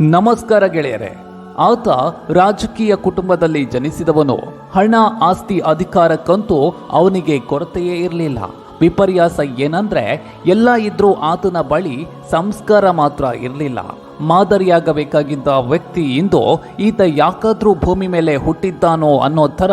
ನಮಸ್ಕಾರ ಗೆಳೆಯರೆ, ಆತ ರಾಜಕೀಯ ಕುಟುಂಬದಲ್ಲಿ ಜನಿಸಿದವನು. ಹಣ, ಆಸ್ತಿ ಅಧಿಕಾರಕ್ಕಂತೂ ಅವನಿಗೆ ಕೊರತೆಯೇ ಇರಲಿಲ್ಲ. ವಿಪರ್ಯಾಸ ಏನಂದ್ರೆ, ಎಲ್ಲ ಇದ್ರೂ ಆತನ ಬಳಿ ಸಂಸ್ಕಾರ ಮಾತ್ರ ಇರಲಿಲ್ಲ. ಮಾದರಿಯಾಗಬೇಕಾಗಿದ್ದ ವ್ಯಕ್ತಿ ಇಂದು ಈತ ಯಾಕಾದ್ರೂ ಭೂಮಿ ಮೇಲೆ ಹುಟ್ಟಿದ್ದಾನೋ ಅನ್ನೋ ಥರ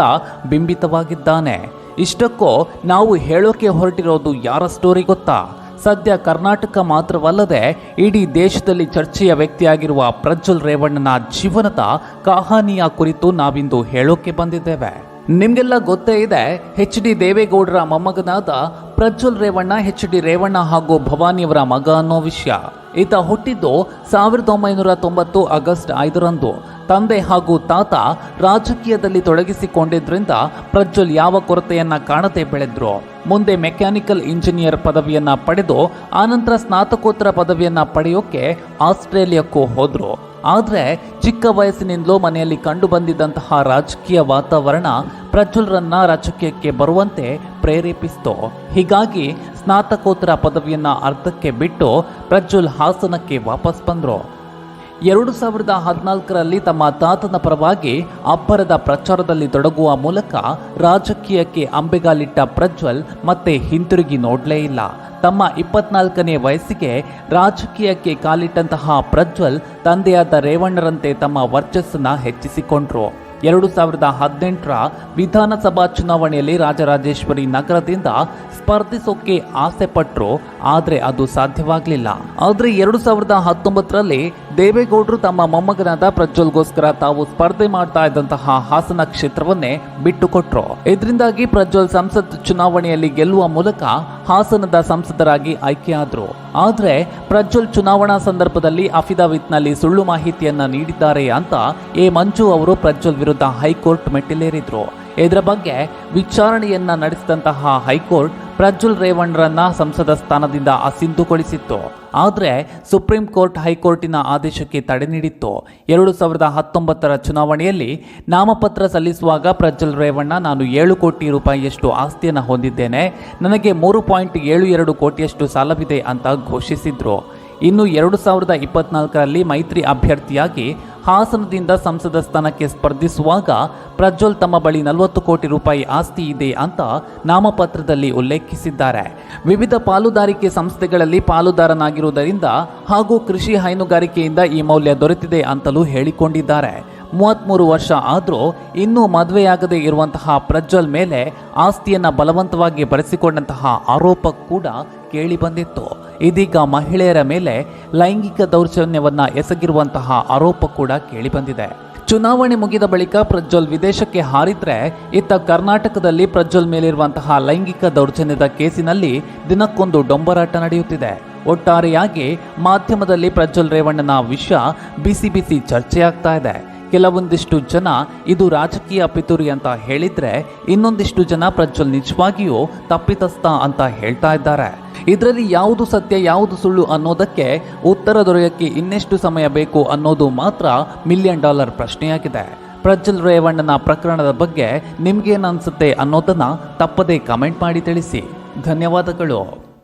ಬಿಂಬಿತವಾಗಿದ್ದಾನೆ. ಇಷ್ಟಕ್ಕೂ ನಾವು ಹೇಳೋಕೆ ಹೊರಟಿರೋದು ಯಾರ ಸ್ಟೋರಿ ಗೊತ್ತಾ? ಸದ್ಯ ಕರ್ನಾಟಕ ಮಾತ್ರವಲ್ಲದೆ ಇಡೀ ದೇಶದಲ್ಲಿ ಚರ್ಚೆಯ ವ್ಯಕ್ತಿಯಾಗಿರುವ ಪ್ರಜ್ವಲ್ ರೇವಣ್ಣನ ಜೀವನದ ಕಹಾನಿಯ ಕುರಿತು ನಾವಿಂದು ಹೇಳೋಕೆ ಬಂದಿದ್ದೇವೆ. ನಿಮಗೆಲ್ಲ ಗೊತ್ತೇ ಇದೆ ಎಚ್ ಡಿ ದೇವೇಗೌಡರ ಮೊಮ್ಮಗನಾದ ಪ್ರಜ್ವಲ್ ರೇವಣ್ಣ ಎಚ್ ಡಿ ರೇವಣ್ಣ ಹಾಗೂ ಭವಾನಿಯವರ ಮಗ ಅನ್ನೋ ವಿಷಯ. ಈತ ಹುಟ್ಟಿದ್ದು ಸಾವಿರದ ಒಂಬೈನೂರ ತೊಂಬತ್ತು ಆಗಸ್ಟ್ ಐದರಂದು. ತಂದೆ ಹಾಗೂ ತಾತ ರಾಜಕೀಯದಲ್ಲಿ ತೊಡಗಿಸಿಕೊಂಡಿದ್ದರಿಂದ ಪ್ರಜ್ವಲ್ ಯಾವ ಕೊರತೆಯನ್ನ ಕಾಣದೆ ಬೆಳೆದ್ರು. ಮುಂದೆ ಮೆಕ್ಯಾನಿಕಲ್ ಇಂಜಿನಿಯರ್ ಪದವಿಯನ್ನ ಪಡೆದು, ಆನಂತರ ಸ್ನಾತಕೋತ್ತರ ಪದವಿಯನ್ನ ಪಡೆಯೋಕೆ ಆಸ್ಟ್ರೇಲಿಯಾಕ್ಕೂ ಹೋದ್ರು. ಆದರೆ ಚಿಕ್ಕ ವಯಸ್ಸಿನಿಂದಲೂ ಮನೆಯಲ್ಲಿ ಕಂಡು ಬಂದಿದ್ದಂತಹ ರಾಜಕೀಯ ವಾತಾವರಣ ಪ್ರಜ್ವಲ್ರನ್ನ ರಾಜಕೀಯಕ್ಕೆ ಬರುವಂತೆ ಪ್ರೇರೇಪಿಸಿತು. ಹೀಗಾಗಿ ಸ್ನಾತಕೋತ್ತರ ಪದವಿಯನ್ನು ಅರ್ಧಕ್ಕೆ ಬಿಟ್ಟು ಪ್ರಜ್ವಲ್ ಹಾಸನಕ್ಕೆ ವಾಪಸ್ ಬಂದರು. ಎರಡು ಸಾವಿರದ ಹದಿನಾಲ್ಕರಲ್ಲಿ ತಮ್ಮ ತಾತನ ಪರವಾಗಿ ಅಬ್ಬರದ ಪ್ರಚಾರದಲ್ಲಿ ತೊಡಗುವ ಮೂಲಕ ರಾಜಕೀಯಕ್ಕೆ ಅಂಬೆಗಾಲಿಟ್ಟ ಪ್ರಜ್ವಲ್ ಮತ್ತೆ ಹಿಂತಿರುಗಿ ನೋಡಲೇ ಇಲ್ಲ. ತಮ್ಮ ಇಪ್ಪತ್ನಾಲ್ಕನೇ ವಯಸ್ಸಿಗೆ ರಾಜಕೀಯಕ್ಕೆ ಕಾಲಿಟ್ಟಂತಹ ಪ್ರಜ್ವಲ್ ತಂದೆಯಾದ ರೇವಣ್ಣರಂತೆ ತಮ್ಮ ವರ್ಚಸ್ಸನ್ನು ಹೆಚ್ಚಿಸಿಕೊಂಡ್ರು. ಎರಡು ಸಾವಿರದ ಹದಿನೆಂಟರ ವಿಧಾನಸಭಾ ಚುನಾವಣೆಯಲ್ಲಿ ರಾಜರಾಜೇಶ್ವರಿ ನಗರದಿಂದ ಸ್ಪರ್ಧಿಸೋಕೆ ಆಸೆ ಪಟ್ಟರು ಆದರೆ ಅದು ಸಾಧ್ಯವಾಗಲಿಲ್ಲ. ಆದರೆ ಎರಡು ಸಾವಿರದ ಹತ್ತೊಂಬತ್ತರಲ್ಲಿ ದೇವೇಗೌಡರು ತಮ್ಮ ಮೊಮ್ಮಗನಾದ ಪ್ರಜ್ವಲ್ಗೋಸ್ಕರ ತಾವು ಸ್ಪರ್ಧೆ ಮಾಡ್ತಾ ಇದ್ದಂತಹ ಹಾಸನ ಕ್ಷೇತ್ರವನ್ನೇ ಬಿಟ್ಟುಕೊಟ್ರು. ಇದರಿಂದಾಗಿ ಪ್ರಜ್ವಲ್ ಸಂಸತ್ ಚುನಾವಣೆಯಲ್ಲಿ ಗೆಲ್ಲುವ ಮೂಲಕ ಹಾಸನದ ಸಂಸದರಾಗಿ ಆಯ್ಕೆಯಾದರು. ಆದರೆ ಪ್ರಜ್ವಲ್ ಚುನಾವಣಾ ಸಂದರ್ಭದಲ್ಲಿ ಅಫಿಡವಿಟ್ನಲ್ಲಿ ಸುಳ್ಳು ಮಾಹಿತಿಯನ್ನ ನೀಡಿದ್ದಾರೆ ಅಂತ ಎ ಮಂಜು ಅವರು ಪ್ರಜ್ವಲ್ ವಿರುದ್ಧ ಹೈಕೋರ್ಟ್ ಮೆಟ್ಟಿಲೇರಿದ್ರು. ಇದರ ಬಗ್ಗೆ ವಿಚಾರಣೆಯನ್ನ ನಡೆಸಿದಂತಹ ಹೈಕೋರ್ಟ್ ಪ್ರಜ್ವಲ್ ರೇವಣ್ರನ್ನ ಸಂಸದ ಸ್ಥಾನದಿಂದ ಅಸಿಂಧುಗೊಳಿಸಿತ್ತು. ಆದರೆ ಸುಪ್ರೀಂ ಕೋರ್ಟ್ ಹೈಕೋರ್ಟಿನ ಆದೇಶಕ್ಕೆ ತಡೆ ನೀಡಿತ್ತು. ಎರಡು ಸಾವಿರದ ಹತ್ತೊಂಬತ್ತರ ಚುನಾವಣೆಯಲ್ಲಿ ನಾಮಪತ್ರ ಸಲ್ಲಿಸುವಾಗ ಪ್ರಜ್ವಲ್ ರೇವಣ್ಣ, ನಾನು ಏಳು ಕೋಟಿ ರೂಪಾಯಿಯಷ್ಟು ಆಸ್ತಿಯನ್ನು ಹೊಂದಿದ್ದೇನೆ. ನನಗೆ ಮೂರು ಪಾಯಿಂಟ್ ಏಳು ಎರಡು ಕೋಟಿಯಷ್ಟು ಸಾಲವಿದೆ ಅಂತ ಘೋಷಿಸಿದ್ರು. ಇನ್ನು ಎರಡು ಸಾವಿರದ ಇಪ್ಪತ್ನಾಲ್ಕರಲ್ಲಿ ಮೈತ್ರಿ ಅಭ್ಯರ್ಥಿಯಾಗಿ ಹಾಸನದಿಂದ ಸಂಸದ ಸ್ಥಾನಕ್ಕೆ ಸ್ಪರ್ಧಿಸುವಾಗ ಪ್ರಜ್ವಲ್ ತಮ್ಮ ಬಳಿ ನಲವತ್ತು ಕೋಟಿ ರೂಪಾಯಿ ಆಸ್ತಿ ಇದೆ ಅಂತ ನಾಮಪತ್ರದಲ್ಲಿ ಉಲ್ಲೇಖಿಸಿದ್ದಾರೆ. ವಿವಿಧ ಪಾಲುದಾರಿಕೆ ಸಂಸ್ಥೆಗಳಲ್ಲಿ ಪಾಲುದಾರನಾಗಿರುವುದರಿಂದ ಹಾಗೂ ಕೃಷಿ ಹೈನುಗಾರಿಕೆಯಿಂದ ಈ ಮೌಲ್ಯ ದೊರೆತಿದೆ ಅಂತಲೂ ಹೇಳಿಕೊಂಡಿದ್ದಾರೆ. ಮೂವತ್ತ್ಮೂರು ವರ್ಷ ಆದರೂ ಇನ್ನೂ ಮದುವೆಯಾಗದೇ ಇರುವಂತಹ ಪ್ರಜ್ವಲ್ ಮೇಲೆ ಆಸ್ತಿಯನ್ನು ಬಲವಂತವಾಗಿ ಬರೆಸಿಕೊಂಡಂತಹ ಆರೋಪ ಕೂಡ ಕೇಳಿ ಬಂದಿತ್ತು. ಇದೀಗ ಮಹಿಳೆಯರ ಮೇಲೆ ಲೈಂಗಿಕ ದೌರ್ಜನ್ಯವನ್ನ ಎಸಗಿರುವಂತಹ ಆರೋಪ ಕೂಡ ಕೇಳಿಬಂದಿದೆ ಚುನಾವಣೆ ಮುಗಿದ ಬಳಿಕ ಪ್ರಜ್ವಲ್ ವಿದೇಶಕ್ಕೆ ಹಾರಿದ್ರೆ ಇತ್ತ ಕರ್ನಾಟಕದಲ್ಲಿ ಪ್ರಜ್ವಲ್ ಮೇಲಿರುವಂತಹ ಲೈಂಗಿಕ ದೌರ್ಜನ್ಯದ ಕೇಸಿನಲ್ಲಿ ದಿನಕ್ಕೊಂದು ಡೊಂಬರಾಟ ನಡೆಯುತ್ತಿದೆ. ಒಟ್ಟಾರೆಯಾಗಿ ಮಾಧ್ಯಮದಲ್ಲಿ ಪ್ರಜ್ವಲ್ ರೇವಣ್ಣನ ವಿಷಯ ಬಿಸಿ ಬಿಸಿ ಚರ್ಚೆಯಾಗ್ತಾ ಇದೆ. ಕೆಲವೊಂದಿಷ್ಟು ಜನ ಇದು ರಾಜಕೀಯ ಪಿತೂರಿ ಅಂತ ಹೇಳಿದ್ರೆ ಇನ್ನೊಂದಿಷ್ಟು ಜನ ಪ್ರಜ್ವಲ್ ನಿಜವಾಗಿಯೂ ತಪ್ಪಿತಸ್ಥ ಅಂತ ಹೇಳ್ತಾ ಇದ್ದಾರೆ. ಇದರಲ್ಲಿ ಯಾವುದು ಸತ್ಯ, ಯಾವುದು ಸುಳ್ಳು ಅನ್ನೋದಕ್ಕೆ ಉತ್ತರ ದೊರೆಯಕ್ಕೆ ಇನ್ನೆಷ್ಟು ಸಮಯ ಬೇಕು ಅನ್ನೋದು ಮಾತ್ರ ಮಿಲಿಯನ್ ಡಾಲರ್ ಪ್ರಶ್ನೆಯಾಗಿದೆ. ಪ್ರಜ್ವಲ್ ರೇವಣ್ಣನ ಪ್ರಕರಣದ ಬಗ್ಗೆ ನಿಮ್ಗೇನು ಅನ್ಸುತ್ತೆ ಅನ್ನೋದನ್ನ ತಪ್ಪದೇ ಕಮೆಂಟ್ ಮಾಡಿ ತಿಳಿಸಿ. ಧನ್ಯವಾದಗಳು.